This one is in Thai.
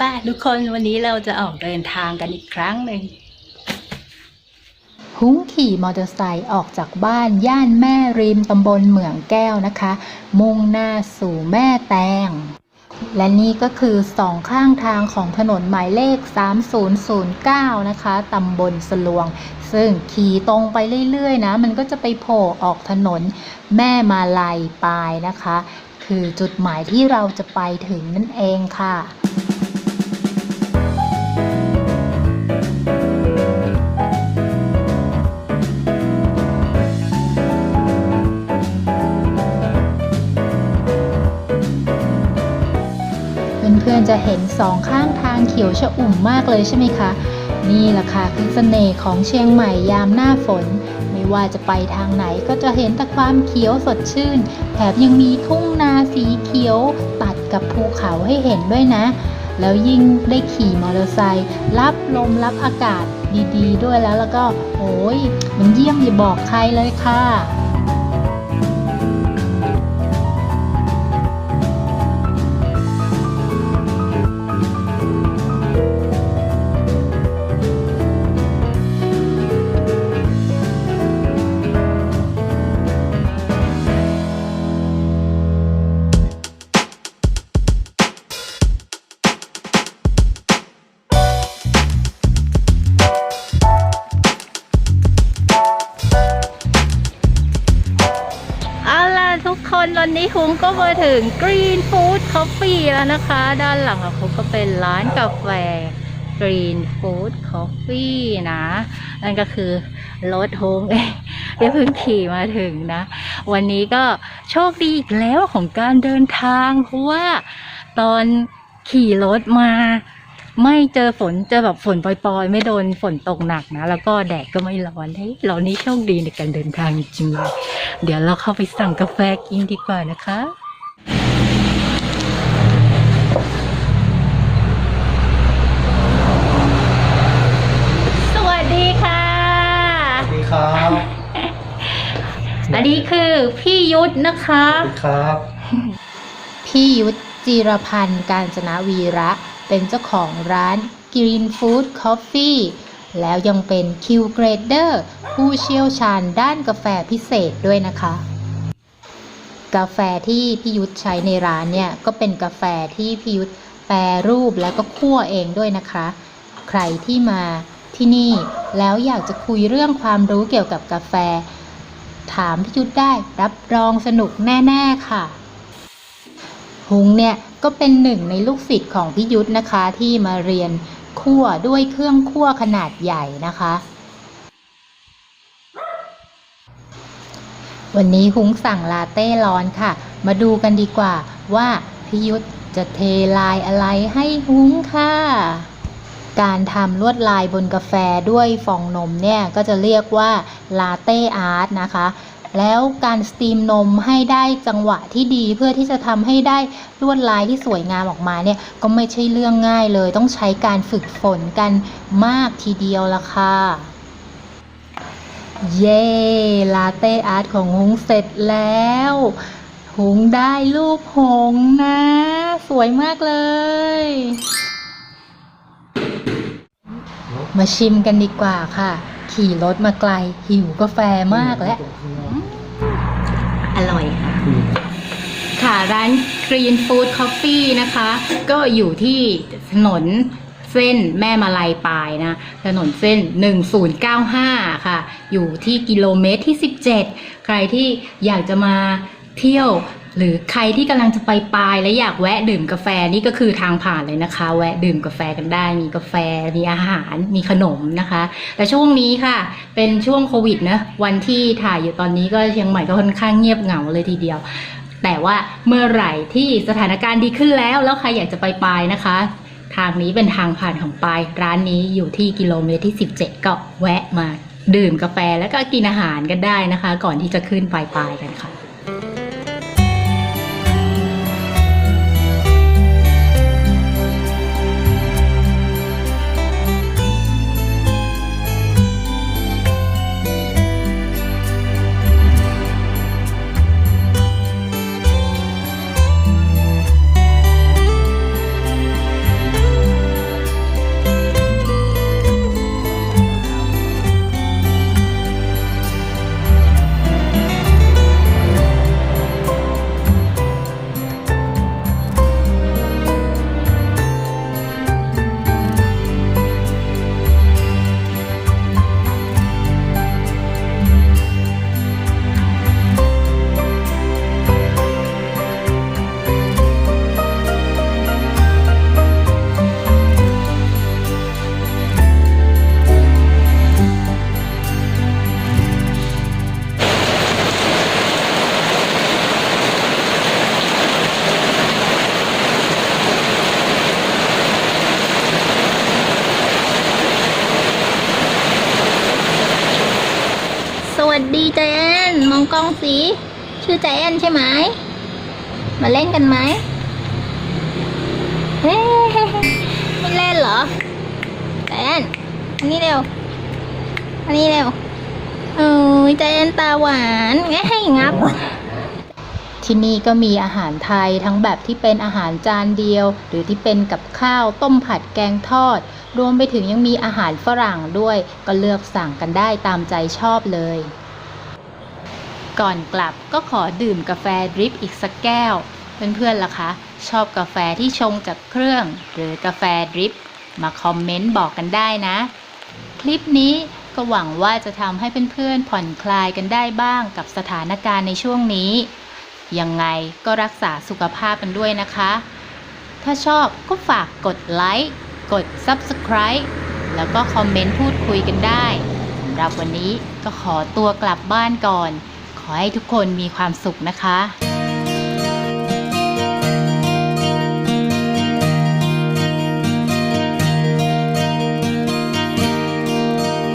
ป้าทุกคนวันนี้เราจะออกเดินทางกันอีกครั้งหนึ่งหุ้งขี่มอเตอร์ไซค์ออกจากบ้านย่านแม่ริมตำบลเหมืองแก้วนะคะ มุ่งหน้าสู่แม่แตง และนี่ก็คือสองข้างทางของถนนหมายเลข 3009 นะคะตำบลสลวง ซึ่งขี่ตรงไปเรื่อยๆนะ มันก็จะไปโผล่ออกถนนแม่มาลัยปลายนะคะ คือจุดหมายที่เราจะไปถึงนั่นเองค่ะ พื่อนๆจะเห็นสองข้างทางเขียวชะอุ่มมากเลยใช่ไหมคะ นี่แหละค่ะคือเสน่ห์ของเชียงใหม่ยามหน้าฝน ไม่ว่าจะไปทางไหนก็จะเห็นแต่ความเขียวสดชื่น แถมยังมีทุ่งนาสีเขียวตัดกับภูเขาให้เห็นด้วยนะ แล้วยิ่งได้ขี่มอเตอร์ไซค์รับลมรับอากาศดีๆด้วยแล้วแล้วก็โอ้ยมันเยี่ยมอย่าบอกใครเลยค่ะ นนี้คุงก็มาถึง Green Food Coffee แล้วนะคะ ด้านหลังของคุงก็เป็นร้านกาแฟ Green Food Coffee นะ นั่นก็คือรถโฮงเองเพิ่งขี่มาถึงนะ วันนี้ก็โชคดีอีกแล้วของการเดินทาง เพราะว่าตอนขี่รถมา ไม่เจอฝนเจอแบบฝนปล่อยๆ ไม่โดนฝนตกหนักนะ แล้วก็แดดก็ไม่ร้อนเฮ้ยเรานี่โชคดีในการเดินทางจริงๆเลยเดี๋ยวเราเข้าไปสั่งกาแฟกินดีกว่านะคะสวัสดีค่ะสวัสดีครับอันนี้คือพี่ยุทธนะคะสวัสดีครับ พี่ยุทธจีรพันธ์ การจนาวีระ เป็นเจ้าของร้าน Green Food Coffee แล้วยังเป็น Q Grader ผู้เชี่ยวชาญด้านกาแฟพิเศษด้วยนะคะ กาแฟที่พี่ยุทธใช้ในร้านเนี่ย ก็เป็นกาแฟที่พี่ยุทธแปรรูปแล้วก็คั่วเองด้วยนะคะ ใครที่มาที่นี่แล้วอยากจะคุยเรื่องความรู้เกี่ยวกับกาแฟ ถามพี่ยุทธได้รับรองสนุกแน่ ๆ ค่ะ หุงเนี่ย ก็เป็นหนึ่งในลูกศิษย์ของพี่ยุทธนะคะที่มาเรียนคั่วด้วยเครื่องคั่วขนาดใหญ่นะคะ วันนี้หุงสั่งลาเต้ร้อนค่ะ มาดูกันดีกว่าว่าพี่ยุทธจะเทลายอะไรให้หุงค่ะ การทำลวดลายบนกาแฟด้วยฟองนมเนี่ย ก็จะเรียกว่าลาเต้อาร์ตนะคะ แล้วการสตรีมนมให้ได้จังหวะที่ดีเพื่อที่จะทำให้ได้ลวดลายที่สวยงามออกมาเนี่ยก็ไม่ใช่เรื่องง่ายเลย ต้องใช้การฝึกฝนกันมากทีเดียวละค่ะเย้ลาเต้อาร์ตของฮุงเสร็จแล้วฮุงได้รูปหงนะ สวยมากเลย มาชิมกันดีกว่าค่ะ ขี่รถมาไกล หิวกาแฟมากแล้ว อร่อยค่ะ ค่ะร้าน Green Food Coffee นะคะ ก็อยู่ที่ถนนเส้นแม่มาลายปลายนะ ถนนเส้น 1095 ค่ะ อยู่ที่กิโลเมตรที่ 17 ใครที่อยากจะมาเที่ยว หรือใครที่กำลังจะไปปลายและอยากแวะดื่มกาแฟนี่ก็คือทางผ่านเลยนะคะ แวะดื่มกาแฟกันได้ มีกาแฟ มีอาหาร มีขนมนะคะ แต่ช่วงนี้ค่ะ เป็นช่วงโควิดนะวันที่ถ่ายอยู่ตอนนี้ก็เชียงใหม่ก็ค่อนข้างเงียบเหงาเลยทีเดียว แต่ว่าเมื่อไหร่ที่สถานการณ์ดีขึ้นแล้ว แล้วใครอยากจะไปปลายนะคะ ทางนี้เป็นทางผ่านของปลายร้านนี้อยู่ที่กิโลเมตรที่ 17 ก็แวะมาดื่มกาแฟแล้วก็กินอาหารกันได้นะคะ ก่อนที่จะขึ้นปลายปลายกันค่ะ องกล้องสิชื่อใจแอนใช่ไหม มาเล่นกันไหมเฮ้ไม่เล่นเหรอใจแอนอันนี้เร็ว อันนี้เร็วเอ้ยใจแอนตาหวานแง่ให้งับที่นี่ก็มีอาหารไทยทั้งแบบที่เป็นอาหารจานเดียว หรือที่เป็นกับข้าวต้มผัดแกงทอด รวมไปถึงยังมีอาหารฝรั่งด้วย ก็เลือกสั่งกันได้ตามใจชอบเลย ก่อนกลับก็ขอดื่มกาแฟดริปอีกสักแก้ว เพื่อนๆล่ะคะ ชอบกาแฟที่ชงจากเครื่อง หรือกาแฟดริปมาคอมเมนต์บอกกันได้นะ คลิปนี้ก็หวังว่าจะทำให้เพื่อนๆผ่อนคลายกันได้บ้างกับสถานการณ์ในช่วงนี้ ยังไงก็รักษาสุขภาพกันด้วยนะคะ ถ้าชอบก็ฝากกดไลค์กด Subscribe แล้วก็คอมเมนต์พูดคุยกันได้สำหรับวันนี้ก็ขอตัวกลับบ้านก่อน ขอให้ทุกคนมีความสุขนะคะ